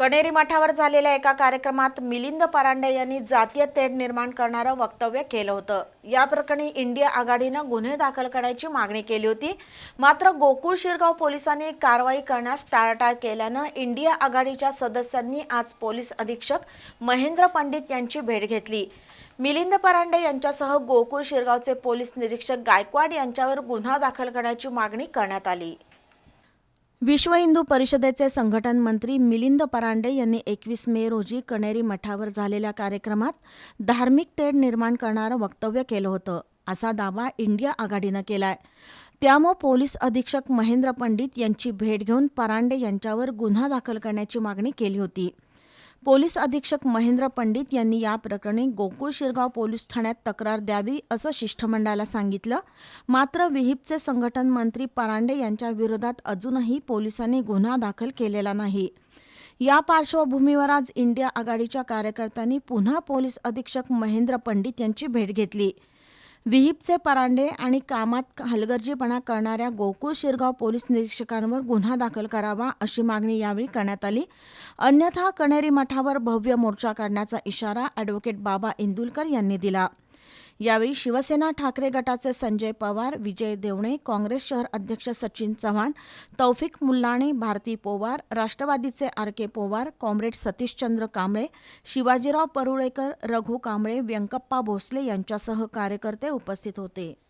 कणेरी मठावर झालेल्या एका कार्यक्रमात मिलिंद परांडे यांनी जातीय तेढ निर्माण करणारं वक्तव्य केलं होतं. या प्रकरणी इंडिया आघाडीनं गुन्हे दाखल करण्याची मागणी केली होती. मात्र गोकुळ शिरगाव पोलिसांनी कारवाई करण्यास टाळाटाळ केल्यानं इंडिया आघाडीच्या सदस्यांनी आज पोलीस अधीक्षक महेंद्र पंडित यांची भेट घेतली. मिलिंद परांडे यांच्यासह गोकुळ शिरगावचे पोलीस निरीक्षक गायकवाड यांच्यावर गुन्हा दाखल करण्याची मागणी करण्यात आली. विश्व हिंदू परिषदेचे संघटन मंत्री मिलिंद परांडे यांनी एकवीस मे रोजी कणेरी मठावर झालेल्या कार्यक्रमात धार्मिक तेढ निर्माण करणारं वक्तव्य केलं होतं. असा दावा इंडिया आघाडीनं केलाय. त्यामुळे पोलीस अधीक्षक महेंद्र पंडित यांची भेट घेऊन परांडे यांच्यावर गुन्हा दाखल करण्याची मागणी केली होती. पोलीस अधीक्षक महेंद्र पंडित यांनी या प्रकरणी गोकुळ शिरगाव पोलीस ठाण्यात तक्रार द्यावी असं शिष्टमंडळाला सांगितलं. मात्र विहिपचे संघटन मंत्री परांडे यांच्या विरोधात अजूनही पोलिसांनी गुन्हा दाखल केलेला नाही. या पार्श्वभूमीवर आज इंडिया आघाडीच्या कार्यकर्त्यांनी पुन्हा पोलीस अधीक्षक महेंद्र पंडित यांची भेट घेतली. विहिपचे परांडे आणि कामात हलगर्जीपणा करणाऱ्या गोकुळ शिरगाव पोलीस निरीक्षकांवर गुन्हा दाखल करावा अशी मागणी यावेळी करण्यात आली. अन्यथा कणेरी मठावर भव्य मोर्चा काढण्याचा इशारा ॲडव्होकेट बाबा इंदुलकर यांनी दिला. यावेळी शिवसेना ठाकरे गटाचे संजय पवार विजय देवणे काँग्रेस शहर अध्यक्ष सचिन चव्हाण तौफिक मुल्लाणे भारती पोवार राष्ट्रवादीचे R K Powar comrade Satishchandra Kamble Shivajirao Parulekar Raghu Kamble Vyankappa Bhosale यांच्यासह कार्यकर्ते उपस्थित होते.